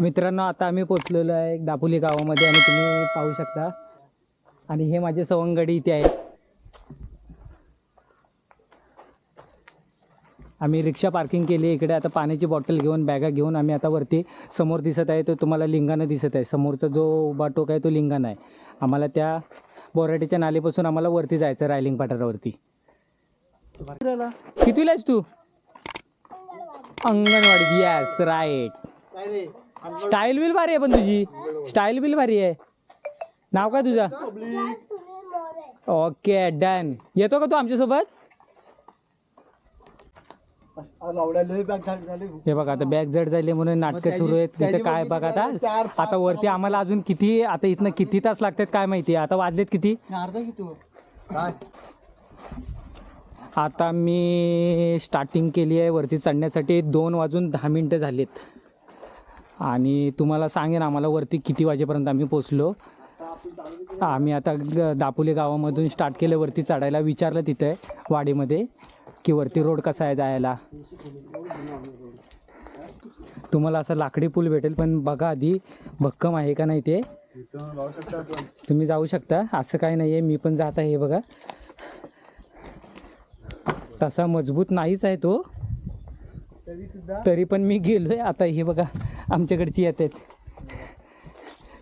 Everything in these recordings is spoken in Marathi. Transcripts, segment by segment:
मित्रांनो आता आम्ही पोचलेलो आहे दापोली गावामध्ये आणि तुम्ही पाहू शकता. आणि हे माझे सवंगडी इथे आहेत. आम्ही रिक्षा पार्किंग केली इकडे आता पाण्याची बॉटल घेऊन बॅगा घेऊन आम्ही आता वरती समोर दिसत आहे. तो तुम्हाला लिंगाणं दिसत आहे. समोरचा जो उभा टोक आहे तो लिंगाणं आहे. आम्हाला त्या बोराटीच्या नालीपासून आम्हाला वरती जायचं रायलिंग पठारावरती कितीला आहेस तू? Anganwadi. Yes right style bill भारी आहे पण तुझी. स्टाईल बिल भारी आहे. नाव काय तुझं? ओके डन येतो का तू आमच्यासोबत? हे बघा आता बॅग जड झाली म्हणून नाटकं सुरू आहेत. तिथे काय बघा आता? आता वरती आम्हाला अजून किती आता इथनं किती तास लागतात काय माहिती? आता वाजलेत किती? आता मी स्टार्टिंग केली आहे वरती चढण्यासाठी. दोन वाजून दहा मिनटं झालीत. आणि तुम्हाला सांगेन आम्हाला वरती किती वाजेपर्यंत आम्ही पोचलो. आम्ही आता ग- दापोली गावामधून स्टार्ट केलं वरती चढायला विचारलं तिथे वाडीमध्ये की वरती रोड कसा आहे जायला. तुम्हाला असं लाकडी पूल भेटेल पण बघा आधी भक्कम आहे का नाही ते. तुम्ही जाऊ शकता असं काही नाही आहे मी पण जात आहे हे बघा. तसा मजबूत नाहीच आहे तो. तरी पण मी गेलोय आता हे बघा. आमच्याकडची येत आहेत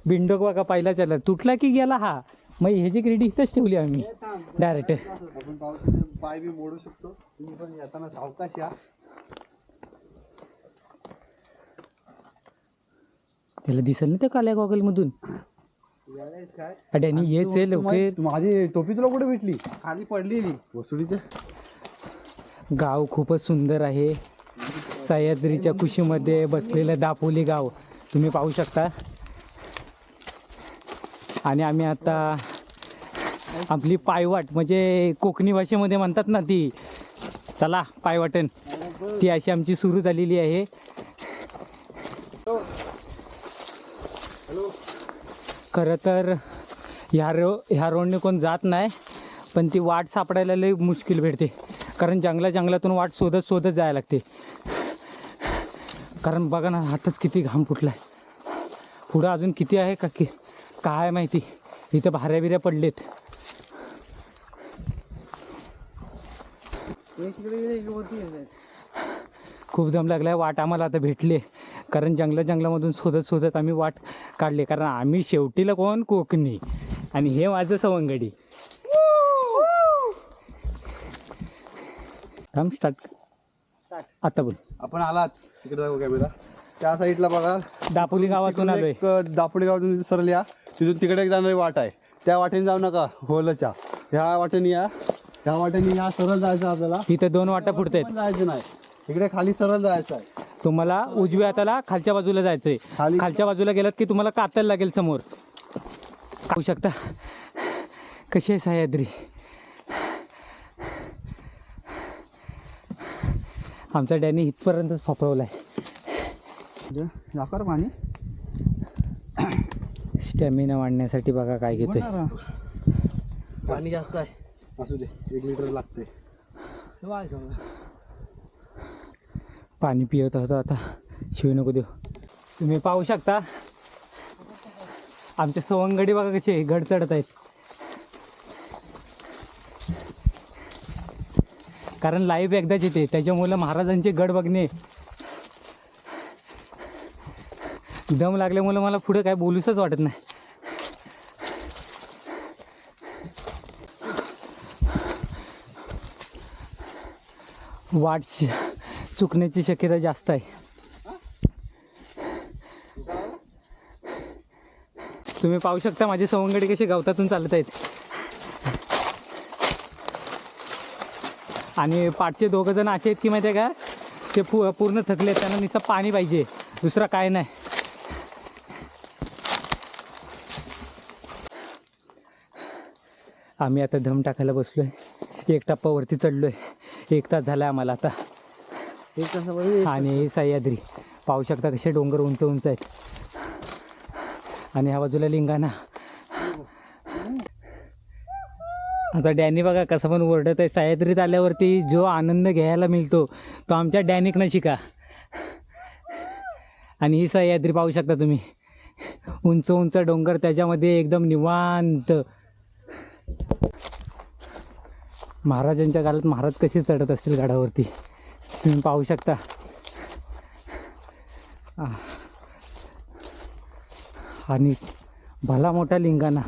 बिंडोक बघा पहिला चला तुटला की गेला हा? मग ह्याची क्रेडी इथंच ठेवली आम्ही. डायरेक्ट पाय बी मोडू शकतो. तुम्ही पण येताना सावकाश या. त्याला दिसेल ना त्या काल्या गॉगलमधून काय? अड्यानी येच आहे लवकर माझी टोपी तुला कुठे भेटली? खाली पडलेली. वसुलीच्या? गाव खूपच सुंदर आहे. सह्याद्रीच्या कुशीमध्ये बसलेलं दापोली गाव. तुम्ही पाहू शकता. आणि आम्ही आता आपली पायवाट म्हणजे कोकणी भाषेमध्ये म्हणतात ना ती. चला पायवाटन. ती अशी आमची सुरू झालेली आहे. खरं तर ह्या रो ह्या रोडने कोण जात नाही पण ती वाट सापडायला लई मुश्किल भेटते. कारण जंगला जंगलातून वाट शोधत शोधत जायला लागते. कारण बघा ना हातच किती घाम फुटला आहे पुढं अजून किती आहे का की काय माहिती. इथं भाऱ्या बिऱ्या पडलेत. खूप दम लागलाय वाट आम्हाला आता भेटले. कारण जंगला जंगलामधून शोधत शोधत आम्ही वाट काढली. कारण आम्ही शेवटीला कोण? कोकणी. आणि हे माझं सवंगडी. थांब स्टार्ट आता बोल. आपण आलात तिकडे जाऊ कॅमेरा त्या साईडला बघा. दापोली गावातून आलोय. एक दापोली गावातून सरळ या. तिथून तिकडे एक जाणारी वाट आहे. त्या वाटेने जाऊ नका होलच्या. ह्या वाटेने या. ह्या वाटेने या सरळ जायचं आपल्याला. इथं दोन वाटा फुटत पण जायचं नाही. इकडे खाली सरळ जायचं आहे. तुम्हाला उजव्या हाताला खालच्या बाजूला जायचंय. खाली- खालच्या बाजूला गेलात की तुम्हाला कातल लागेल समोर. पाहू शकता. कशी आहे सह्याद्री आमचा डॅनी इथपर्यंतच फापवला आहे दाखवर पाणी. स्टॅमिना वाढण्यासाठी बघा काय घेतोय. पाणी जास्त आहे. असू दे एक लिटर लागते पाणी पियत होता आता. शिव नको देऊ. तुम्ही पाहू शकता. आमच्या सवंगडी बघा कशी आहे, गड चढत आहेत. कारण लाईव्ह एकदाच येते. त्याच्यामुळं महाराजांचे गड बघणे दम लागल्यामुळं मला पुढं काय बोलूसच वाटत नाही. वाट श- चुकण्याची शक्यता जास्त आहे. तुम्ही पाहू शकता माझे सवंगडी कसे गवतातून चालत आहेत. आणि पाठचे दोघं जण असे आहेत की माहिती आहे का? ते पू पूर्ण थकले आहेत त्यांना नुसतं पाणी पाहिजे. दुसरं काय नाही. आम्ही आता धम टाकायला बसलो आहे एक टप्पा वरती चढलो आहे एक तास झाला आम्हाला आता. एक तासामध्ये आणि ही सह्याद्री. पाहू शकता कसे डोंगर उंच उंच आहेत. आणि ह्या बाजूला लिंगाणा. आमचा डॅनी बघा कसं पण ओरडत आहे. सह्याद्रीत आल्यावरती जो आनंद घ्यायला मिळतो तो आमच्या डॅनिकनं शिका. आणि ही सह्याद्री पाहू शकता तुम्ही. उंच उंच डोंगर त्याच्यामध्ये एकदम निवांत. महाराजांच्या काळात महाराज कसे चढत असतील गडावरती? तुम्ही पाहू शकता. आणि भला मोठा लिंगाणा.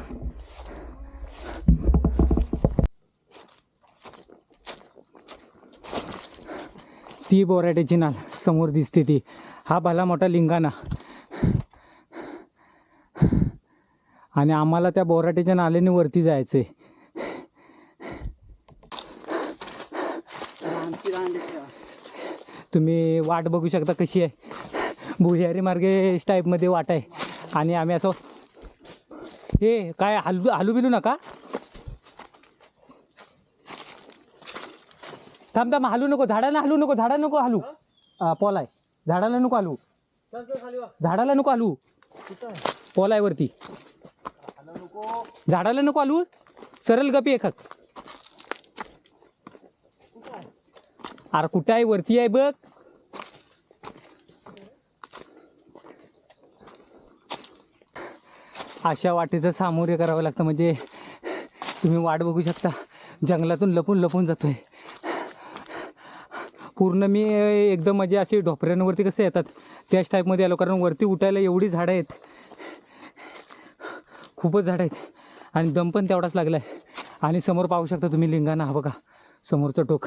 ती बोराट्याची नाल समोर दिसते ती. हा भला मोठा लिंगाणा. आणि आम्हाला त्या बोराट्याच्या नाल्याने वरती जायचं आहे तुम्ही वाट बघू शकता कशी आहे. भुयारी मार्गे टाईपमध्ये वाट आहे. आणि आम्ही असं हे काय हलू हलू बिलू नका. थांब थांब हलू नको झाडाला हलू नको झाडा नको हलू. पोल आहे. झाडाला नको हलू. झाडाला नको हलू. पोल आहे वरती. झाडाला नको. हलू. सरळ गपी एखाक अरे कुठं आहे? वरती आहे बघ. अशा वाटेचं सामोरे करावं लागतं. म्हणजे तुम्ही वाट बघू शकता. जंगलातून लपून लपून जातोय. पूर्ण मी एकदम म्हणजे असे ढोपऱ्यांवरती कसे येतात त्याच टाईपमध्ये आलो कारण वरती उठायला एवढी झाडं आहेत. खूपच झाडं आहेत. आणि दम पण तेवढाच लागला आहे आणि समोर पाहू शकता तुम्ही लिंगाणा हा बघा समोरचं टोक.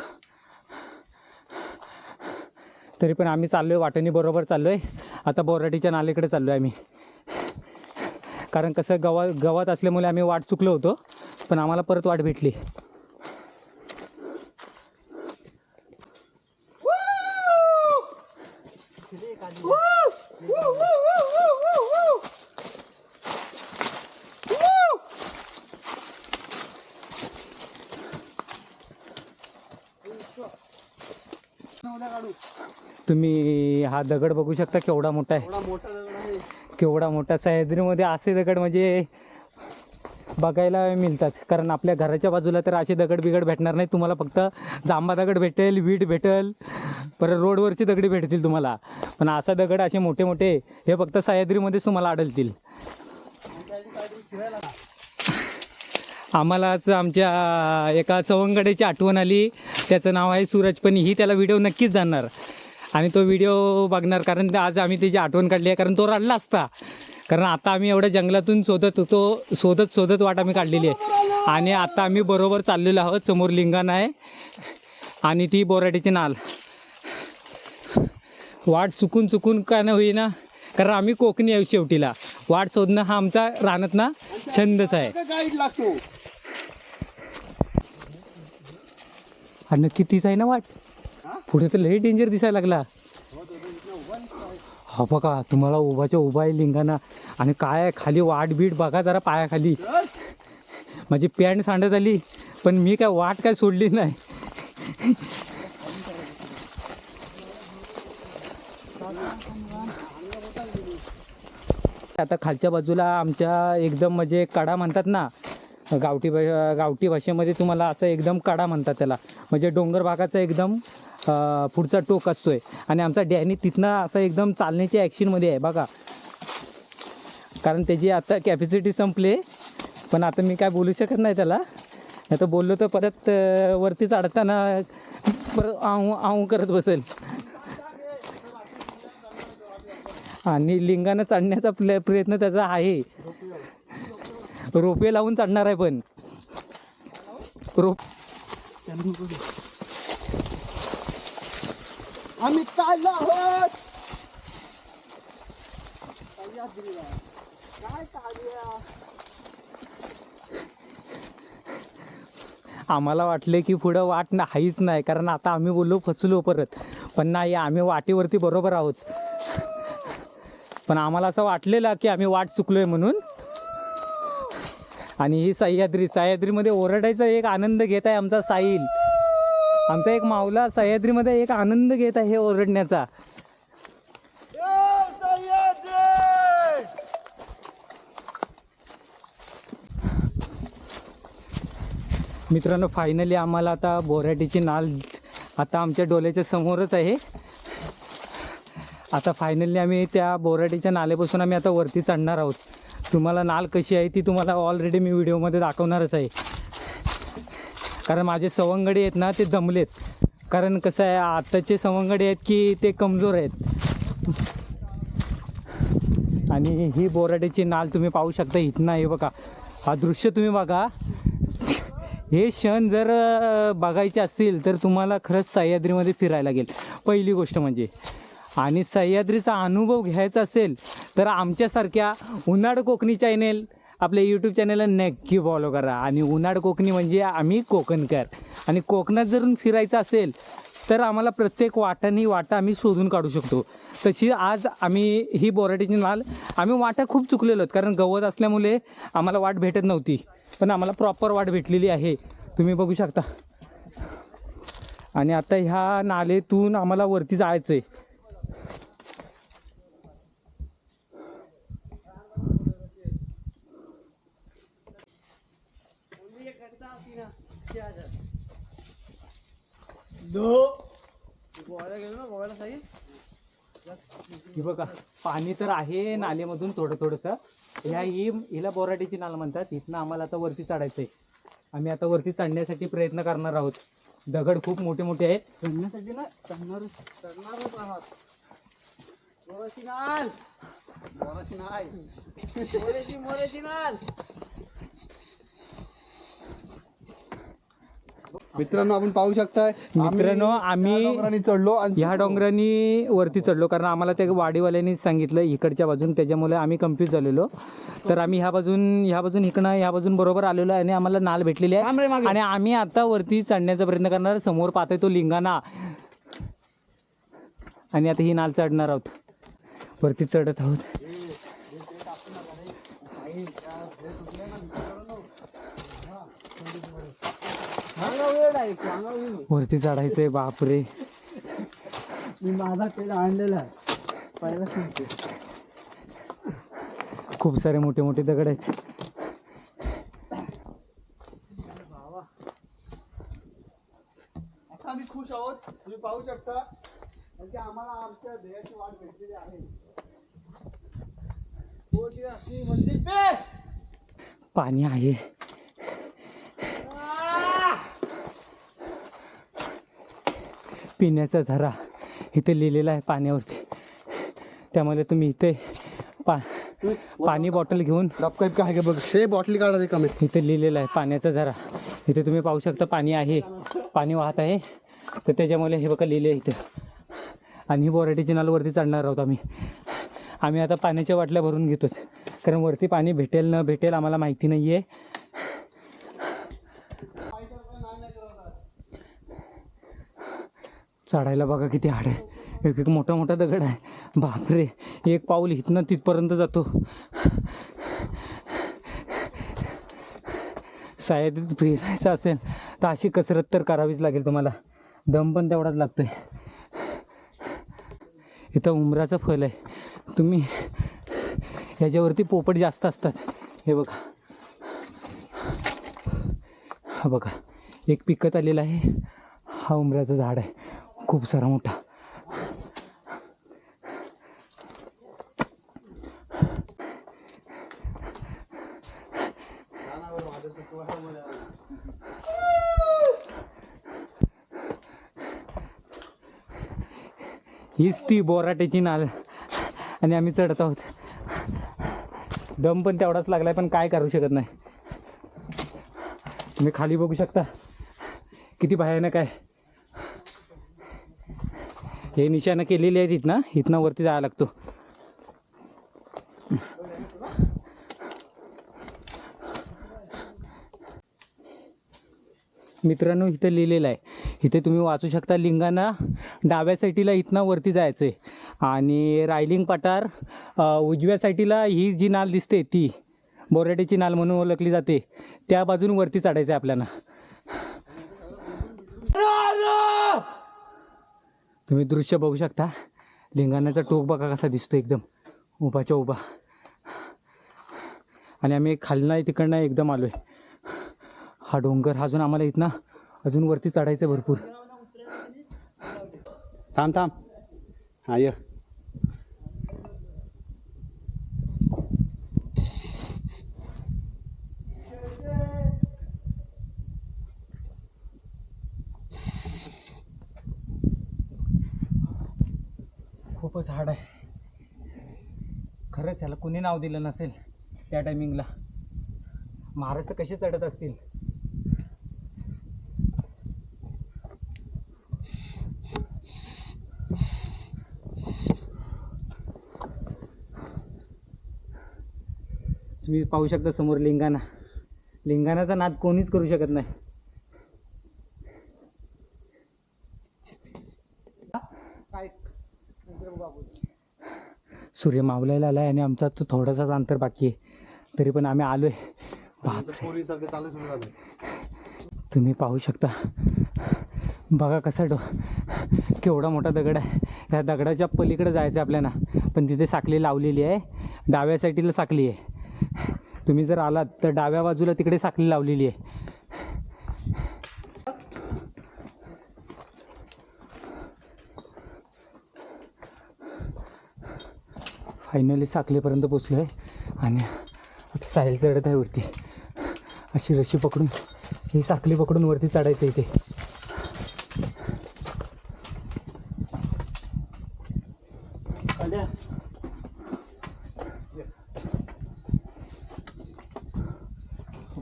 तरी पण आम्ही चाललो आहे वाटेने बरोबर चाललो आहे आता बोराटीच्या नालेकडे चाललो आहे आम्ही. कारण कसं गवा गवात असल्यामुळे आम्ही वाट चुकलो होतो पण आम्हाला परत वाट भेटली तुम्ही हा दगड बघू शकता केवढा मोठा आहे. केवढा मोठा सह्याद्रीमध्ये असे दगड म्हणजे बघायला मिळतात. कारण आपल्या घराच्या बाजूला तर असे दगड बिगड भेटणार नाही. तुम्हाला फक्त जांबा दगड भेटेल वीट भेटेल परत रोडवरची दगडी भेटतील तुम्हाला. पण असा दगड असे मोठे मोठे हे फक्त सह्याद्रीमध्येच तुम्हाला आढळतील. आम्हालाच आमच्या एका सवंगड्याची आठवण आली. त्याचं नाव आहे सूरज पण ही त्याला व्हिडिओ नक्कीच जाणार. आणि तो व्हिडिओ बघणार कारण आज आम्ही त्याची आठवण काढली आहे कारण तो रडला असता. कारण आता आम्ही एवढ्या जंगलातून शोधत तो शोधत शोधत वाट आम्ही काढलेली आहे. आणि आता आम्ही बरोबर चाललेलो आहोत समोर लिंगाण आहे. आणि ती बोराटीची नाल. वाट चुकून चुकून का न होईना कारण आम्ही कोकणी आहे शेवटीला. वाट शोधणं हा आमचा रानात ना छंदच आहे. आणि नक्की तीच आहे ना वाट? पुढे तर लई डेंजर दिसायला लागला. हा बघा तुम्हाला उभाच्या उभा आहे लिंगाना. आणि काय आहे, खाली वाट बीट बघा जरा पायाखाली. माझी पॅन्ट सांडत आली पण मी काय वाट काय सोडली नाही. आता खालच्या बाजूला आमच्या एकदम म्हणजे कडा म्हणतात ना गावठी गावठी भाषेमध्ये तुम्हाला असं एकदम कडा म्हणतात त्याला. म्हणजे डोंगर भागाचा एकदम पुढचा टोक असतोय. आणि आमचा डॅनी तिथनं असं एकदम चालण्याच्या ॲक्शनमध्ये आहे बघा. कारण त्याची आता कॅपॅसिटी संपली. पण आता मी काय बोलू शकत नाही त्याला. नाही तर बोललो तर परत वरती चढताना परत आऊ आऊ करत बसेल. आणि लिंगानं चढण्याचा प्ले प्रयत्न त्याचा आहे. रोपे लावून चढणार आहे पण. रोप आम्ही चाललो आहोत. आम्हाला वाटले की पुढं वाट ना हाईच नाही कारण आता आम्ही बोललो फसलो परत. पण नाही आम्ही वाटेवरती बरोबर आहोत. पण आम्हाला असं वाटलेलं की आम्ही वाट चुकलोय म्हणून. आणि ही सह्याद्री सह्याद्रीमध्ये ओरडायचा एक आनंद घेत आहे आमचा साहिल. आमचा एक मावला सह्याद्रीमध्ये एक आनंद घेत आहे ओरडण्याचा. मित्रांनो फायनली आम्हाला आता बोराटीची नाल आता आमच्या डोल्याच्या समोरच आहे. आता फायनली आम्ही त्या बोराटीच्या नाल्यापासून आम्ही आता वरती चढणार आहोत. तुम्हाला नाल कशी आहे ती तुम्हाला ऑलरेडी मी व्हिडिओमध्ये दाखवणारच आहे. कारण माझे सवंगडी आहेत ना ते जमलेत. कारण कसं आहे आत्ताचे सवंगडी आहेत की ते कमजोर आहेत. आणि ही बोराटीची नाल तुम्ही पाहू शकता इथं हे बघा. हा दृश्य तुम्ही बघा. हे क्षण जर बघायचे असतील तर तुम्हाला खरंच सह्याद्रीमध्ये फिरायला लागेल. पहिली गोष्ट म्हणजे. आणि सह्याद्रीचा अनुभव घ्यायचा असेल तर आमच्यासारख्या उन्हाळ कोकणी चॅनेल आपल्या यूट्यूब चॅनलला नक्की फॉलो करा. आणि उन्हाळ कोकणी म्हणजे आम्ही कोकणकर. आणि कोकणात जर फिरायचं असेल तर आम्हाला प्रत्येक वाटानी वाटा आम्ही शोधून काढू शकतो. तशी आज आम्ही ही बोराटीची नाल आम्ही वाटा खूप चुकलेलो आहेत. कारण गवत असल्यामुळे आम्हाला वाट भेटत नव्हती. पण आम्हाला प्रॉपर वाट भेटलेली आहे. तुम्ही बघू शकता. आणि आता ह्या नालेतून आम्हाला वरती जायचं आहे हे बघा पाणी तर आहे नालेमधून थोडं थोडंसं. ह्या ही हिला बोराटीची नाल म्हणतात. इथनं आम्हाला आता वरती चढायचं आहे आम्ही आता वरती चढण्यासाठी प्रयत्न करणार आहोत. दगड खूप मोठे मोठे आहेत. चढण्यासाठी ना चढणार चढणारच आहात. बोराची नाल. बोराची नाही मोरेची मोरेची नाल. मित्रांनो आपण पाहू शकताय मित्रांनो, आम्ही- चढलो आणि ह्या डोंगरांनी वरती चढलो कारण आम्हाला त्या वाडीवाल्यांनी सांगितलं इकडच्या बाजून त्याच्यामुळे आम्ही कन्फ्यूज झालेलो. तर आम्ही ह्या बाजून ह्या बाजून इकडनं ह्या बाजून बरोबर आलेलो आहे आणि आम्हाला नाल भेटलेली आहे. आणि आम्ही आता वरती चढण्याचा प्रयत्न करणार समोर पाहतोय तो लिंगाणा. आणि आता ही नाल चढणार आहोत. वरती चढत आहोत. वरती चढायचंय बापरे. मी माझा पेड आणलेला आहे. पहिला सांगते खूप सारे मोठे मोठे दगड आहेत. आता आम्ही खुश आहोत. तुम्ही पाहू शकता. की आम्हाला आमच्या ध्येयाची वाट भेटलेली आहे. मंदिर पे! पाणी आहे. पिण्याचा झरा इथे लिहिलेला आहे पाण्यावरती. त्यामध्ये तुम्ही इथे पा पाणी बॉटल घेऊन काय का बघ? हे बॉटली काढा कमी इथे लिहिलेलं आहे पाण्याचा झरा. इथे तुम्ही पाहू शकता पाणी आहे पाणी वाहत आहे. तर त्याच्यामुळे हे बघा लिहिले इथे. आणि ही बोराटीची नालवरती चढणार आहोत आम्ही. आम्ही आता पाण्याच्या बाटल्या भरून घेतो कारण वरती पाणी भेटेल न भेटेल आम्हाला माहिती नाही आहे चढायला बघा किती हाड आहे. एक एक मोठा मोठा दगड आहे. बापरे एक पाऊल इथनं तिथपर्यंत जातो. सायदीत फिरायचं असेल तर अशी कसरत तर करावीच लागेल तुम्हाला. दम पण तेवढाच लागतो आहे इथं उमराचं फल आहे. तुम्ही याच्यावरती पोपट जास्त असतात. हे बघा. हा बघा. एक पिकत आलेला आहे. हा उमराचं झाड आहे. खूप सारा मोठा. हीच ती बोराट्याची नाल. आणि आम्ही चढत आहोत. दम पण तेवढाच लागलाय पण काय करू शकत नाही. तुम्ही खाली बघू शकता. किती भयानक आहे. हे निशाणं केलेली आहेत इथनं. इथनं वरती जायला लागतो. मित्रांनो इथं लिहिलेलं आहे. इथे तुम्ही वाचू शकता लिंगाना डाव्या साईटीला इथनं वरती जायचं आहे आणि रायलिंग पठार उजव्या साईटीला ही जी नाल दिसते ती बोराटेची नाल म्हणून ओळखली जाते. त्या बाजून वरती चढायचं आहे आपल्याला तुम्ही दृश्य बघू शकता. लिंगाण्याचा टोक बघा कसा दिसतो एकदम. उभाच्या उभा. आणि आम्ही खालना तिकडनं एकदम आलो आहे हा डोंगर हा अजून आम्हाला इथनं अजून वरती चढायचं आहे भरपूर. थांब थांब. हा य. खूपच हाड आहे. खरंच ह्याला कुणी नाव दिलं नसेल त्या टायमिंगला महाराष्ट्र कसे चढत असतील? तुम्ही पाहू शकता समोर लिंगाणा. लिंगाणाचा नाद कोणीच करू शकत नाही. सूर्य मावलायला आलाय आणि आमचा तो थोडासाच अंतर बाकी आहे. तरी पण आम्ही सुरू झालं तुम्ही पाहू शकता. बघा कसा डो केवढा मोठा दगड आहे. ह्या दगडाच्या पलीकडे जायचं आहे आपल्याला. पण तिथे साखली लावलेली आहे. डाव्या साईडला साखली आहे. तुम्ही जर आलात तर डाव्या बाजूला तिकडे साखली लावलेली आहे. फायनली साखलीपर्यंत पोचलो आहे आणि आता साईल चढत आहे वरती. अशी रशी पकडून ही साखली पकडून वरती चढायचं इथे.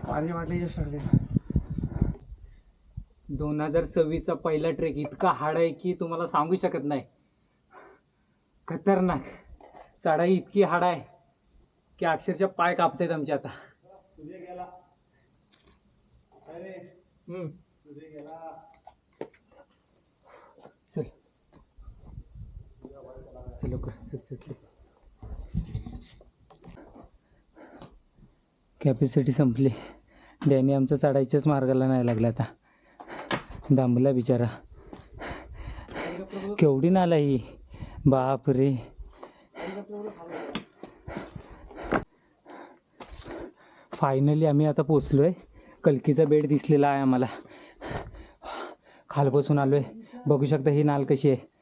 पाणी वाटले सगळे दोन हजार सव्वीसचा पहिला ट्रेक इतका हाड आहे की तुम्हाला सांगू शकत नाही. खतरनाक. चढाई इतकी हाड आहे की अक्षरशः पाय कापतायत आमचे आता. चल. चल चल चल चल. कॅपॅसिटी संपली. डॅनी आमचा चढायच्याच मार्गाला नाही लागला आता. दांबला बिचारा. केवढी नाला ही बाप रे फायनली आम्ही आता पोचलोय कलकीचा बेड दिसलेला आहे आम्हाला. खालपासून आलोय. बघू शकता ही नाल कशी आहे.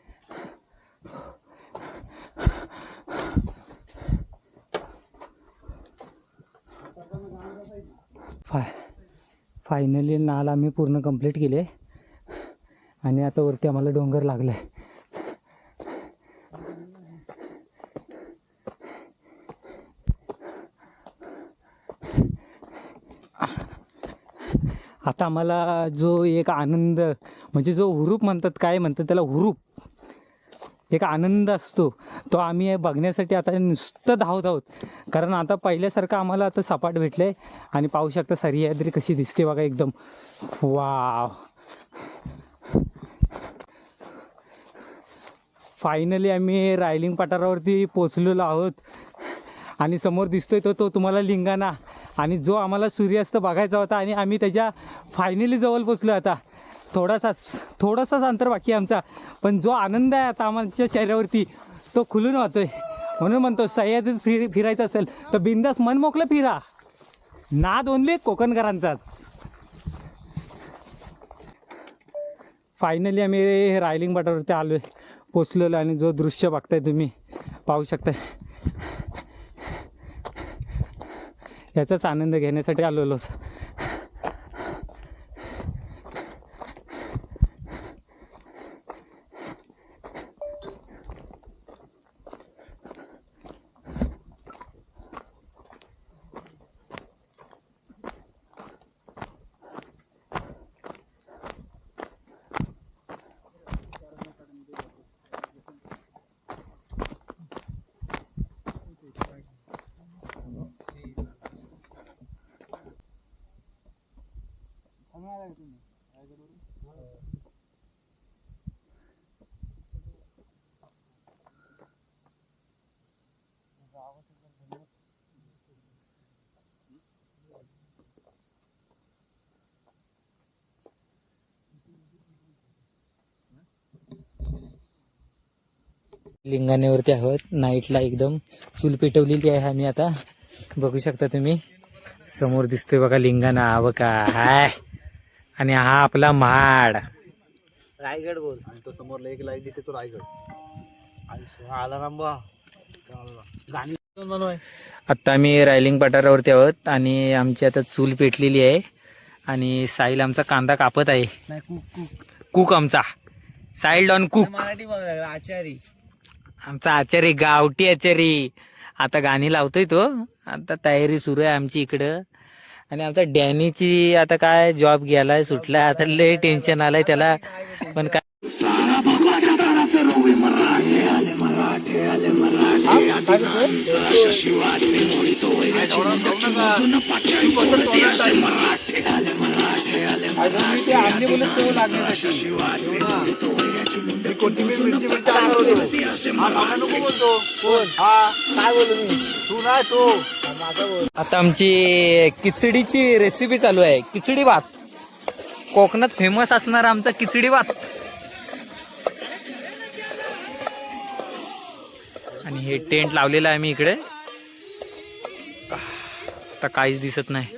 फाय फायनली नाल आम्ही पूर्ण कंप्लीट केले. आणि आता वरती आम्हाला डोंगर लागला आहे आता आम्हाला जो एक आनंद म्हणजे जो हुरूप म्हणतात काय म्हणतात त्याला हुरूप. एक आनंद असतो. तो आम्ही बघण्यासाठी आता नुसतं धावत आहोत. कारण आता पहिल्यासारखं आम्हाला आता सपाट भेटलं आहे आणि पाहू शकता सह्याद्री कशी दिसते बघा एकदम. वाव. फायनली आम्ही रायलिंग पठारावरती पोचलेलो आहोत. आणि समोर दिसतोय तो तो तुम्हाला लिंगाणा. आणि जो आम्हाला सूर्यास्त बघायचा होता आणि आम्ही त्याच्या फायनली जवळ पोचलो आता. थोडासाच थोडासाच अंतर बाकी आमचा. पण जो आनंद आहे आता आमच्या चेहऱ्यावरती तो खुलून वाहतोय. म्हणून म्हणतो सह्याद्रीत फिर फिरायचं असेल तर बिंदास मन मोकलं फिरा. नाद ओनली कोकणकरांचाच. फायनली आम्ही रायलिंग बाटावरती आलो आहे पोचलेलो आणि जो दृश्य बघताय तुम्ही पाहू शकताय. याचाच आनंद घेण्यासाठी आलेलो लिंगाण्यावरती आहोत. नाईटला एकदम चूल पेटवलेली आहे आम्ही आता. बघू शकता तुम्ही. समोर दिसतोय बघा लिंगाणा बघा हाय. आणि हा आपला महाड. रायगड बोल. आणि तो समोरला एक लाइट दिसते तो रायगड. आला रांबा गाणी बनवाय. आत्ता आम्ही रायलिंग पठारावरती आहोत आणि आमची आता चूल पेटलेली आहे. आणि साईल आमचा कांदा कापत आहे. नाही कुक कुक कुक आमचा. Sail don cook. मराठी बोलायला लागला आचारी. आमचा आचारी गावठी आचारी. आता गाणी लावतोय तो. आता तयारी सुरू आहे आमची इकडं. आणि आमचा डॅनीची आता काय जॉब गेलाय सुटलाय आता लय टेन्शन आलंय त्याला पण काय कोथिंबीर मिरची मिरची आणणार होतो. हा सामना नको बोलतो. कोण? हा. काय बोलू मी? तू नाही तू. आता आमची खिचडीची रेसिपी चालू आहे. खिचडी भात. कोकणात फेमस असणार आमचा खिचडी भात. आणि हे टेंट लावलेलं आहे मी इकडे. आता काहीच दिसत नाही.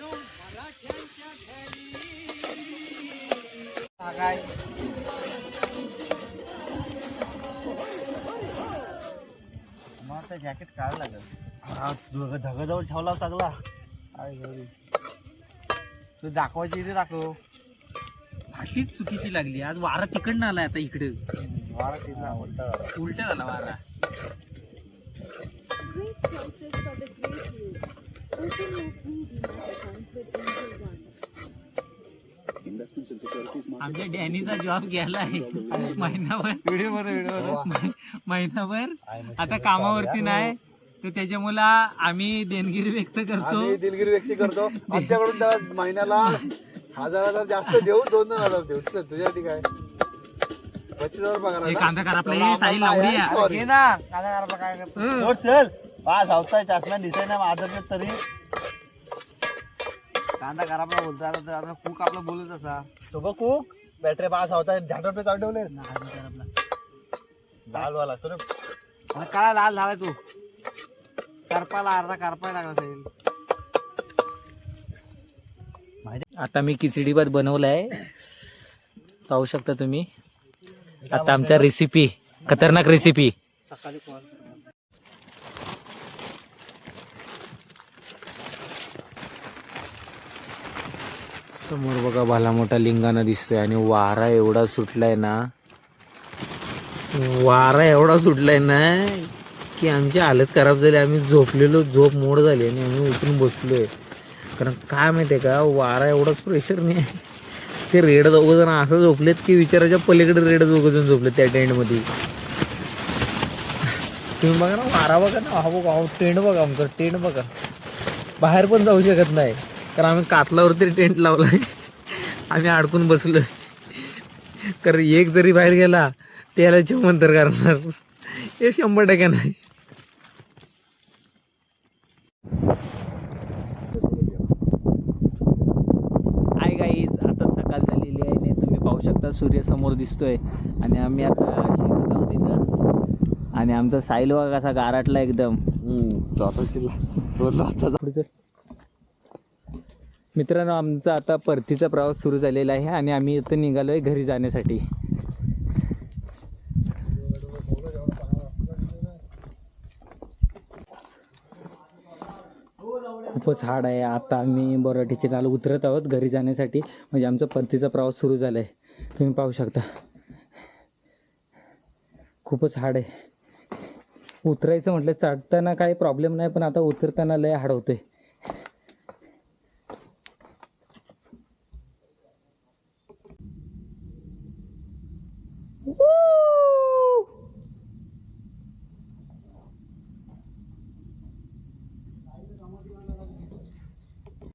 जॅकेट काढ लागेल. हा धगाजवळ ठेवला सगळा. तू दाखवायची इथे दाखव. फाटीच चुकीची लागली. आज वारा तिकडनं आलाय आता इकडे. वारा झाला. उलट झाला वारा. आमच्या डॅनीचा जॉब गेलाय. महिनाभर. व्हिडिओ वर व्हिडिओ महिनाभर. आता कामावरती नाही. तर त्याच्यामुळे आम्ही देणगिरी व्यक्त करतो. आम्ही दिलगिरी व्यक्ती करतो. आमच्याकडून त्याला महिन्याला हजार हजार जास्त देऊ दोन दोन हजार देऊ. चल, तुझ्यासाठी काय? पच्चीस हजार पगार आहे ना? कांदा करा आपला. हे लावडी आहे, आहे. sorry. सोड चल. पाच दिसाय ना तरी. कांदा खराबला बोलतो. आता तर आपला कुक आपला बोलत असा. तो बघ कुक बॅटरी पास होता झाड रुपये चालू ठेवले लाल वाला तो काय लाल झालाय तू. करपायला अर्धा करपाय लागला असेल आता मी खिचडी भात बनवलाय. पाहू शकता तुम्ही. आता आमच्या रेसिपी खतरनाक रेसिपी सकाळी कॉल समोर बघा भला मोठा लिंगाणा दिसतोय आणि वारा एवढा सुटलाय ना. वारा एवढा सुटलाय ना की आमची हालत खराब झाली. आम्ही झोपलेलो झोप मोड झाली आणि आम्ही उठून बसलोय. कारण काय माहितीये का वारा एवढाच प्रेशर नाही ते रेड दोघं जण असं झोपलेत की विचाराच्या पलीकडे रेड दोघं जण झोपलेत त्या टेंटमध्ये तुम्ही बघा ना वारा बघा ना. हा बघा टेंट बघा आमचा टेंट बघा. बाहेर पण जाऊ शकत नाही. कारण आम्ही कातलावरती टेंट लावलाय. आम्ही अडकून बसलोय. कारण एक जरी बाहेर गेला त्याला चिमंतर करणार. हे शंभर टक्के नाही. गाईज आता सकाळ झालेली आहे आणि तुम्ही पाहू शकता सूर्य समोर दिसतोय. आणि आम्ही आता शेतात आहोत इथं. आणि आमचा साईल बघा कसा गाराटला एकदम. आता पुढे चल. मित्रांनो आमचा आता परतीचा प्रवास सुरू झालेला आहे आणि आम्ही इथं निघालो आहे घरी जाण्यासाठी. खूपच हाड आहे. आता आम्ही बोराटीचे नाल उतरत आहोत घरी जाण्यासाठी. म्हणजे आमचा परतीचा प्रवास सुरू झाला आहे तुम्ही पाहू शकता. खूपच हाड आहे. उतरायचं म्हटलं चढताना काही प्रॉब्लेम नाही पण आता उतरताना लय हाड होतोय.